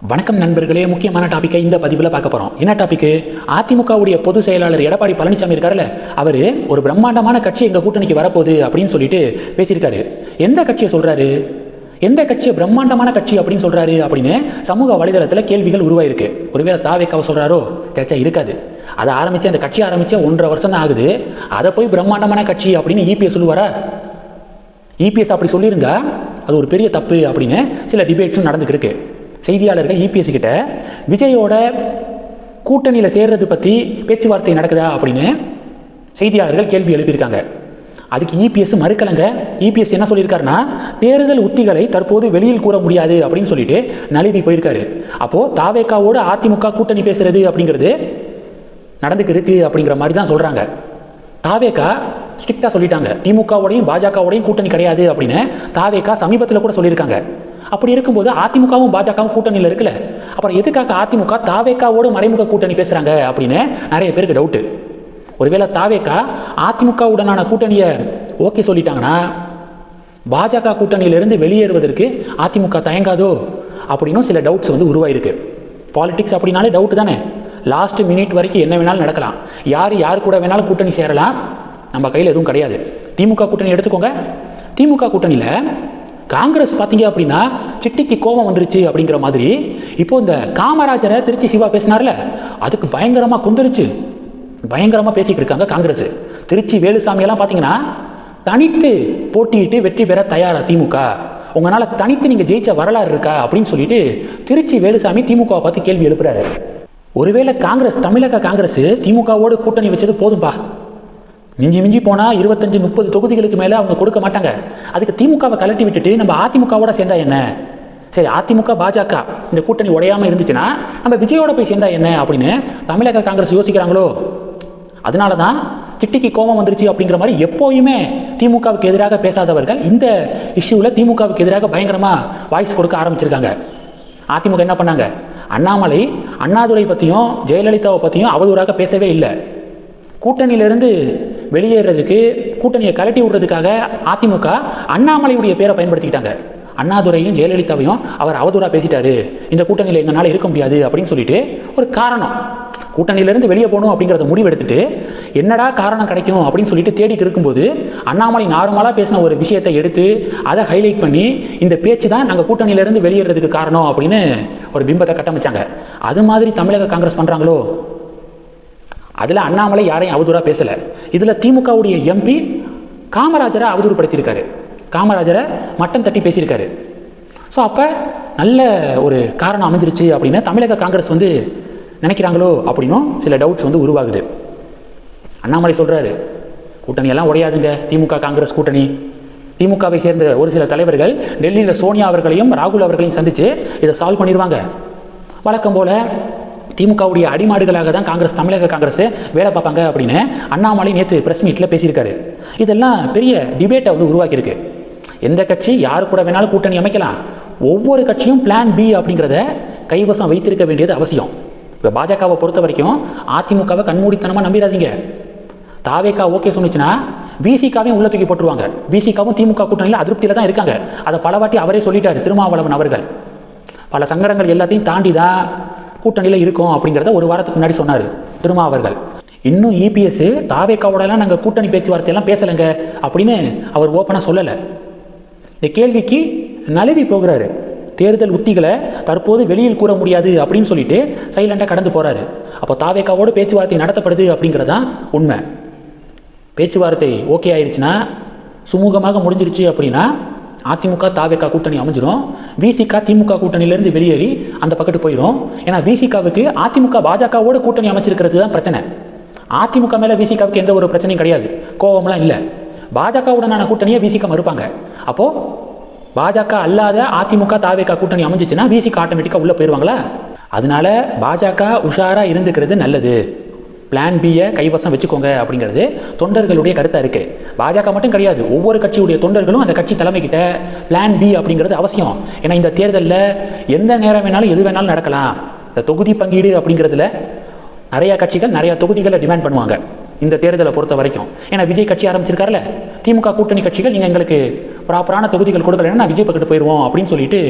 வணக்கம் நண்பர்களே முக்கியமான டாப்பிக்கை இந்த பதிவில் பார்க்க போகிறோம் என்ன டாப்பிக்கு அதிமுகவுடைய பொதுச் செயலாளர் எடப்பாடி பழனிசாமி இருக்கார்ல அவர் ஒரு பிரம்மாண்டமான கட்சி எங்கள் கூட்டணிக்கு வரப்போகுது அப்படின்னு சொல்லிட்டு பேசியிருக்காரு. எந்த கட்சியை சொல்கிறாரு எந்த கட்சியை பிரம்மாண்டமான கட்சி அப்படின்னு சொல்கிறாரு அப்படின்னு சமூக வலைதளத்தில் கேள்விகள் உருவாயிருக்கு. ஒருவேளை தாவேக்காவை சொல்கிறாரோ தேச்சா இருக்காது. அதை ஆரம்பித்து அந்த கட்சி ஆரம்பித்து ஒன்றரை வருஷம் தான் ஆகுது. அதை போய் பிரம்மாண்டமான கட்சி அப்படின்னு ஈபிஎஸ் சொல்லுவாரா? இபிஎஸ் அப்படி சொல்லியிருந்தா அது ஒரு பெரிய தப்பு அப்படின்னு சில டிபேட்ஸும் நடந்துக்கிருக்கு செய்தியாளர்கள் இபிஎஸ் கிட்ட விஜயோட கூட்டணியில் சேர்றது பற்றி பேச்சுவார்த்தை நடக்குதா அப்படின்னு செய்தியாளர்கள் கேள்வி எழுப்பியிருக்காங்க. அதுக்கு இபிஎஸ் மறுக்கலங்க. இபிஎஸ் என்ன சொல்லியிருக்காருன்னா தேர்தல் உத்திகளை தற்போது வெளியில் கூற முடியாது அப்படின்னு சொல்லிட்டு நழுவி போயிருக்காரு. அப்போது தாவேக்காவோட அதிமுக கூட்டணி பேசுறது அப்படிங்கிறது நடந்துக்கு இருக்கு அப்படிங்கிற மாதிரி தான் சொல்கிறாங்க தாவேக்கா ஸ்ட்ரிக்டாக சொல்லிட்டாங்க. திமுகவோடையும் பாஜகவோடையும் கூட்டணி கிடையாது அப்படின்னு தாவேக்கா சமீபத்தில் கூட சொல்லியிருக்காங்க. அப்படி இருக்கும்போது அதிமுகவும் பாஜகவும் கூட்டணியில் இருக்குல்ல? அப்புறம் எதுக்காக அதிமுக தாவேக்காவோடு மறைமுக கூட்டணி பேசுகிறாங்க அப்படின்னு நிறைய பேருக்கு டவுட்டு ஒருவேளை தாவேக்கா அதிமுகவுடனான கூட்டணியை ஓகே சொல்லிட்டாங்கன்னா பாஜக கூட்டணியிலிருந்து வெளியேறுவதற்கு அதிமுக தயங்காதோ அப்படின்னும் சில டவுட்ஸ் வந்து உருவாயிருக்கு. பாலிடிக்ஸ் அப்படின்னாலே டவுட் தானே? லாஸ்ட் மினிட் வரைக்கும் என்ன வேணாலும் நடக்கலாம். யார் யார் கூட வேணாலும் கூட்டணி சேரலாம். நம்ம கையில் எதுவும் கிடையாது. திமுக கூட்டணி எடுத்துக்கோங்க. திமுக கூட்டணியில் காங்கிரஸ் பார்த்தீங்க அப்படின்னா சிட்டிக்கு கோபம் வந்துருச்சு அப்படிங்கிற மாதிரி இப்போ இந்த காமராஜரை திருச்சி சிவா பேசினார்ல அதுக்கு பயங்கரமாக குந்தரிச்சு பயங்கரமாக பேசிக்கிட்டு இருக்காங்க காங்கிரஸ். திருச்சி வேலுசாமியெல்லாம் பார்த்தீங்கன்னா தனித்து போட்டியிட்டு வெற்றி பெற தயாரா திமுக. உங்களால் தனித்து நீங்கள் ஜெயிச்ச வரலாறு இருக்கா அப்படின்னு சொல்லிட்டு திருச்சி வேலுசாமி திமுகவை பார்த்து கேள்வி எழுப்புறாரு. ஒருவேளை காங்கிரஸ் தமிழக காங்கிரஸ் திமுகவோடு கூட்டணி வச்சது போதும்பா? மிஞ்சி மிஞ்சி போனால் இருபத்தஞ்சு முப்பது தொகுதிகளுக்கு மேலே அவங்க கொடுக்க மாட்டாங்க. அதுக்கு திமுகவை கலட்டி விட்டுட்டு நம்ம அதிமுகவோட சேர்ந்தா என்ன? சரி அதிமுக பாஜக இந்த கூட்டணி உடையாமல் இருந்துச்சுன்னா நம்ம விஜயோட போய் சேர்ந்தா என்ன அப்படின்னு தமிழக காங்கிரஸ் யோசிக்கிறாங்களோ? அதனால தான் சிட்டிக்கு கோபம் வந்துருச்சு அப்படிங்கிற மாதிரி எப்போயுமே திமுகவுக்கு எதிராக பேசாதவர்கள் இந்த இஷ்யூவில் திமுகவுக்கு எதிராக பயங்கரமாக வாய்ஸ் கொடுக்க ஆரம்பிச்சிருக்காங்க. அதிமுக என்ன பண்ணாங்க? அண்ணாமலை அண்ணாதுரை பற்றியும் ஜெயலலிதாவை பற்றியும் அவதூறாக பேசவே இல்லை. கூட்டணியிலிருந்து வெளியேறதுக்கு கூட்டணியை கலட்டி விடுறதுக்காக அதிமுக அண்ணாமலையுடைய பேரை பயன்படுத்திக்கிட்டாங்க. அண்ணாதுரையும் ஜெயலலிதாவையும் அவர் அவதூறாக பேசிட்டாரு. இந்த கூட்டணியில் எங்களால் இருக்க முடியாது அப்படின்னு சொல்லிட்டு ஒரு காரணம். கூட்டணியிலேருந்து வெளியே போகணும் அப்படிங்கிறத முடிவெடுத்துட்டு என்னடா காரணம் கிடைக்கும் அப்படின்னு சொல்லிட்டு தேடிட்டு இருக்கும்போது அண்ணாமலை நார்மலாக பேசின ஒரு விஷயத்தை எடுத்து அதை ஹைலைட் பண்ணி இந்த பேச்சு தான் நாங்கள் கூட்டணியிலேருந்து வெளியேறதுக்கு காரணம் அப்படின்னு ஒரு பிம்பத்தை கட்டமைச்சாங்க. அது மாதிரி தமிழக காங்கிரஸ் பண்ணுறாங்களோ அதில் அண்ணாமலை யாரையும் அவதூறாக பேசலை. இதில் திமுகவுடைய எம்பி காமராஜரை அவதூறுப்படுத்தியிருக்காரு காமராஜரை மட்டம் தட்டி பேசியிருக்காரு. ஸோ அப்போ நல்ல ஒரு காரணம் அமைஞ்சிருச்சு அப்படின்னா தமிழக காங்கிரஸ் வந்து நினைக்கிறாங்களோ அப்படின்னும் சில டவுட்ஸ் வந்து உருவாகுது. அண்ணாமலை சொல்கிறாரு கூட்டணி எல்லாம் உடையாதுங்க. திமுக காங்கிரஸ் கூட்டணி. திமுகவை சேர்ந்த ஒரு சில தலைவர்கள் டெல்லியில் சோனியா அவர்களையும் ராகுல் அவர்களையும் சந்தித்து இதை சால்வ் பண்ணிடுவாங்க வழக்கம் போல் திமுகவுடைய அடிமாடுகளாக தான் காங்கிரஸ் தமிழக காங்கிரஸ் வேலை பார்ப்பாங்க அப்படின்னு அண்ணாமலை நேற்று பிரஸ் மீட்டில் பேசியிருக்காரு. இதெல்லாம் பெரிய டிபேட்டை வந்து உருவாக்கியிருக்கு. எந்த கட்சி யார் கூட வேணாலும் கூட்டணி அமைக்கலாம். ஒவ்வொரு கட்சியும் பிளான் பி அப்படிங்கிறத கைவசம் வைத்திருக்க வேண்டியது அவசியம். இப்போ பாஜகவை பொறுத்த வரைக்கும் அதிமுகவை கண்மூடித்தனமாக நம்பிடாதீங்க. தாவேக்கா ஓகே சொன்னிச்சுன்னா பிசிகாவையும் உள்ள தூக்கி போட்டுருவாங்க. பிசிகாவும் திமுக கூட்டணியில் அதிருப்தியில் தான் இருக்காங்க. அதை பலவாட்டி அவரே சொல்லிட்டாரு திருமாவளவன் அவர்கள். பல சங்கடங்கள் எல்லாத்தையும் தாண்டி தான் கூட்டணியில் இருக்கும் அப்படிங்கிறத ஒரு வாரத்துக்கு முன்னாடி சொன்னார் திருமா அவர்கள். இன்னும் இபிஎஸ் தாவேக்காவோடலாம் நாங்கள் கூட்டணி பேச்சுவார்த்தையெல்லாம் பேசலைங்க அப்படின்னு அவர் ஓப்பனாக சொல்லலை. இந்த கேள்விக்கு நழுவி போகிறாரு. தேர்தல் உத்திகளை தற்போது வெளியில் கூற முடியாது அப்படின்னு சொல்லிட்டு சைலண்டாக கடந்து போகிறாரு அப்போ தாவேக்காவோடு பேச்சுவார்த்தை நடத்தப்படுது அப்படிங்கிறதான் உண்மை. பேச்சுவார்த்தை ஓகே ஆயிடுச்சுன்னா சுமூகமாக முடிஞ்சிருச்சு அப்படின்னா அதிமுக தாவேக்கா கூட்டணி அமைஞ்சிடும் விசிகா திமுக கூட்டணியிலேருந்து வெளியேறி அந்த பக்கத்து போயிடும் ஏன்னா விசிகாவுக்கு அதிமுக பாஜகவோட கூட்டணி அமைச்சிருக்கிறது தான் பிரச்சனை. அதிமுக மேலே விசிகாவுக்கு எந்த ஒரு பிரச்சனையும் கிடையாது. கோபம்லாம் இல்லை. பாஜகவுடனான கூட்டணியை விசிகா மறுப்பாங்க. அப்போது பாஜக அல்லாத அதிமுக தாவேக்கா கூட்டணி அமைஞ்சிச்சுன்னா விசிகா ஆட்டோமேட்டிக்காக உள்ளே போயிடுவாங்களா? அதனால பாஜக உஷாராக இருந்துக்கிறது நல்லது. பிளான் பியை கைவசம் வச்சுக்கோங்க அப்படிங்கிறது தொண்டர்களுடைய கருத்தாக இருக்குது பாஜக மட்டும் கிடையாது ஒவ்வொரு கட்சியுடைய தொண்டர்களும் அந்த கட்சி தலைமைக்கிட்ட பிளான் பி அப்படிங்கிறது அவசியம். ஏன்னா இந்த தேர்தலில் எந்த நேரம் வேணாலும் எது வேணாலும் நடக்கலாம். இந்த தொகுதி பங்கீடு அப்படிங்கிறதுல நிறையா கட்சிகள் நிறையா தொகுதிகளை டிமாண்ட் பண்ணுவாங்க இந்த தேர்தலை பொறுத்த வரைக்கும். ஏன்னா விஜய் கட்சி ஆரம்பிச்சிருக்காருல திமுக கூட்டணி கட்சிகள் நீங்கள் எங்களுக்கு ப்ராப்பரான தொகுதிகள் கொடுக்கலன்னா நான் விஜய் பக்கத்து போயிடுவோம் அப்படின்னு சொல்லிட்டு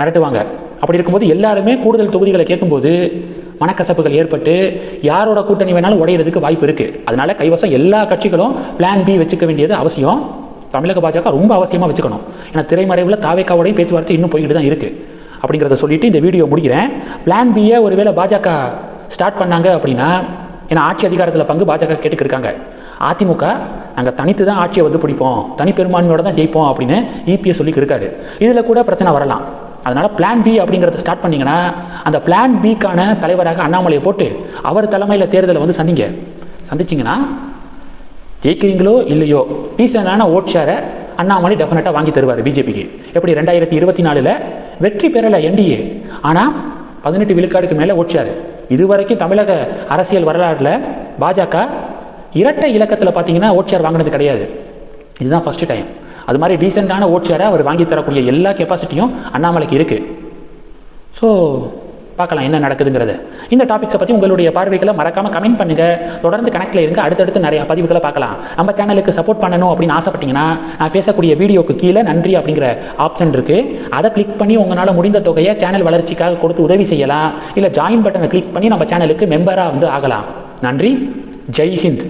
மிரட்டுவாங்க. அப்படி இருக்கும்போது எல்லாருமே கூடுதல் தொகுதிகளை கேட்கும்போது மனக்கசப்புகள் ஏற்பட்டு யாரோட கூட்டணி வேணாலும் உடையிறதுக்கு வாய்ப்பு இருக்குது அதனால கைவசம் எல்லா கட்சிகளும் பிளான் பி வச்சுக்க வேண்டியது அவசியம். தமிழக பாஜக ரொம்ப அவசியமாக வச்சுக்கணும். ஏன்னா திரைமறைவில் தாவேக்காவோடையும் பேச்சுவார்த்தை இன்னும் போய்கிட்டு தான் இருக்குது அப்படிங்கிறத சொல்லிட்டு இந்த வீடியோ முடிக்கிறேன். பிளான் பியை ஒருவேளை பாஜக ஸ்டார்ட் பண்ணாங்க அப்படின்னா ஏன்னா ஆட்சி அதிகாரத்தில் பங்கு பாஜக கேட்டுக்கிருக்காங்க அதிமுக நாங்கள் தனித்து தான் ஆட்சியை வந்து பிடிப்போம். தனிப்பெரும்பான்மையோட தான் ஜெயிப்போம் அப்படின்னு இபிஎஸ் சொல்லிக்கிருக்காரு இதில் கூட பிரச்சனை வரலாம். அதனால் பிளான் பி அப்படிங்கிறத ஸ்டார்ட் பண்ணிங்கன்னா அந்த பிளான் பிக்கான தலைவராக அண்ணாமலையை போட்டு அவர் தலைமையில் தேர்தலை வந்து சந்திங்க. சந்திச்சிங்கன்னா ஜெயிக்கிறீங்களோ இல்லையோ டீசெண்டான ஓட் ஷேரை அண்ணாமலை டெஃபினட்டாக வாங்கி தருவார் பிஜேபிக்கு எப்படி? ரெண்டாயிரத்தி இருபத்தி நாலில் வெற்றி பெறலை என்டிஏ ஆனால் பதினெட்டு விழுக்காடுக்கு மேலே ஓட் ஷேர் இதுவரைக்கும் தமிழக அரசியல் வரலாறில் பாஜக இரட்டை இலக்கத்தில் பார்த்தீங்கன்னா ஓட்சார் வாங்கினது கிடையாது. இதுதான் ஃபஸ்ட்டு டைம் அது மாதிரி டீசெண்டான ஓட் ஷேரை அவர் வாங்கி தரக்கூடிய எல்லா கெப்பாசிட்டியும் அண்ணாமலைக்கு இருக்குது ஸோ பார்க்கலாம் என்ன நடக்குதுங்கிறது. இந்த டாபிக்ஸை பற்றி உங்களுடைய பார்வைகளை மறக்காமல் கமெண்ட் பண்ணுங்கள் தொடர்ந்து கணக்கில் இருங்க. அடுத்தடுத்து நிறைய பதிவுகளை பார்க்கலாம். நம்ம சேனலுக்கு சப்போர்ட் பண்ணணும் அப்படின்னு ஆசைப்பட்டீங்கன்னா நான் பேசக்கூடிய வீடியோக்கு கீழே நன்றி அப்படிங்கிற ஆப்ஷன் இருக்குது அதை கிளிக் பண்ணி உங்களால் முடிந்த தொகையை சேனல் வளர்ச்சிக்காக கொடுத்து உதவி செய்யலாம். இல்லை ஜாயின் பட்டனை கிளிக் பண்ணி நம்ம சேனலுக்கு மெம்பராக வந்து ஆகலாம். நன்றி. ஜெய் ஹிந்த்.